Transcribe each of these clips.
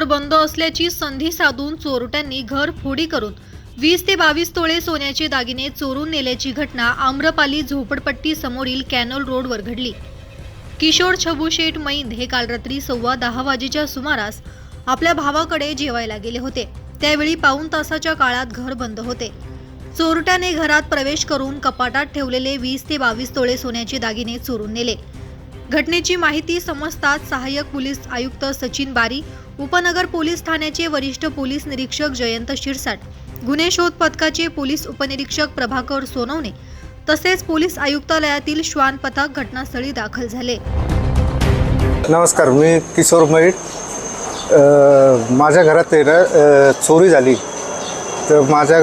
घर बंद असल्याची संधी साधून चोरट्यांनी घर फोडी करून वीस ते बावीस तोळे सोन्याचे दागिने चोरून नेल्याची घटना आम्रपाली झोपडपट्टी समोरील कॅनल रोडवर घडली. किशोर छबुशेठ मैंद हे काल रात्री सव्वा दहा वाजेच्या सुमारास आपल्या भावाकडे जेवायला गेले होते. त्यावेळी पाऊण तासाच्या काळात घर बंद होते. चोरट्याने घरात प्रवेश करून कपाटात ठेवलेले वीस ते बावीस तोळे सोन्याचे दागिने चोरून नेले. घटनेची माहिती समजताच सहाय्यक पोलीस आयुक्त सचिन बारी उपनगर पोलीस ठाण्याचे वरिष्ठ पोलीस निरीक्षक जयंत शिरसाट गुन्हे शोध पथकाचे पोलीस उपनिरीक्षक प्रभाकर सोनवणे तसेच पोलीस आयुक्तालयातील श्वान पथक घटनास्थळी दाखल झाले. नमस्कार मी किशोर मैट माझ्या घरात ना चोरी झाली. तर माझ्या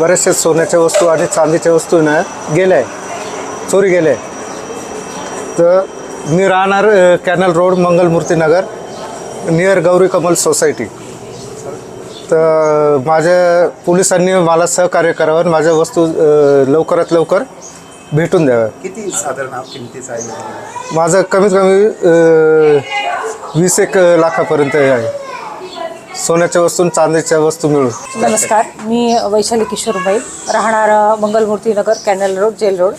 बऱ्याचशा सोन्याच्या वस्तू आणि चांदीच्या वस्तू ना गेल्या. आहे चोरी गेल्या. आहे तर मी राहणार canal road Mangalmurti Nagar near Gauri Kamal society तर माझ्या पोलिसांनी मला सहकार्य करावं आणि माझ्या वस्तू अ, लवकरात लवकर भेटून द्याव्या किती साधारण किमतीचं आहे? माझं कमीत कमी अ, वीस एक लाखापर्यंत आहे. सोन्याच्या वस्तू आणि चांदीच्या वस्तू मिळून. नमस्कार. मी वैशाली किशोरबाई राहणार Mangalmurti Nagar canal road jail road.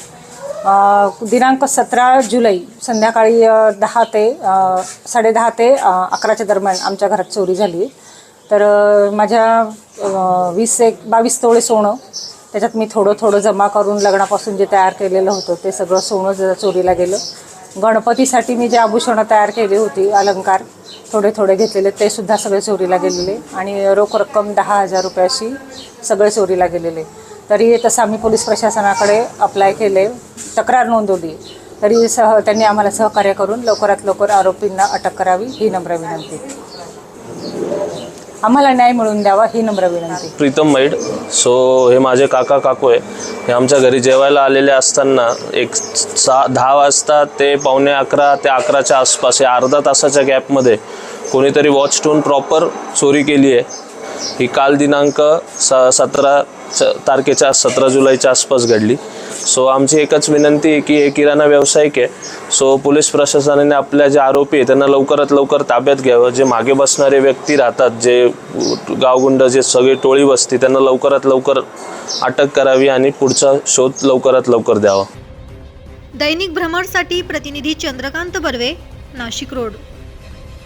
दिनांक सतरा जुलै संध्याकाळी दहा ते साडेदहा ते अकराच्या दरम्यान आमच्या घरात चोरी झाली. तर माझ्या वीस एक बावीस तोळे सोनं त्याच्यात मी थोडं थोडं जमा करून लग्नापासून जे तयार केलेलं होतं ते सगळं सोनं ज- चोरीला गेलं. गणपतीसाठी मी जे आभूषणं तयार केली होती अलंकार थोडे थोडे घेतलेले ते सुद्धा सगळे चोरीला गेलेले. आणि रोख रक्कम दहा हजार रुपयाशी सगळे चोरीला गेलेले. तरी तसं आम्ही पोलीस प्रशासनाकडे अप्लाय केले तक्रार नोंदवली. तरी सह त्यांनी आम्हाला सहकार्य करून लवकरात लवकर आरोपींना अटक करावी ही नम्र विनंती. आम्हाला न्याय मिळवून द्यावा ही नम्र विनंती. प्रीतम मैड सो हे माझे काका काकू आहे. हे आमच्या घरी जेवायला आलेले असताना एक सहा दहा वाजता ते पावणे अकरा ते अकराच्या आसपास या अर्धा तासाच्या गॅपमध्ये कोणीतरी वॉच ठेवून प्रॉपर चोरी केली आहे. ही काल दिनांक स सतरा तारखेच्या सतरा जुलैच्या आसपास घडली. सो आमची एकच विनंती आहे की हे किराणा व्यावसायिक आहे. सो पोलीस प्रशासनाने आपल्या जे आरोपी आहे त्यांना लवकरात लवकर ताब्यात घ्यावं. जे मागे बसणारे व्यक्ती राहतात जे गावगुंड जे सगळे टोळी बसती त्यांना लवकरात लवकर अटक करावी आणि पुढचा शोध लवकरात लवकर द्यावा. दैनिक भ्रमणसाठी प्रतिनिधी चंद्रकांत बर्वे नाशिक रोड.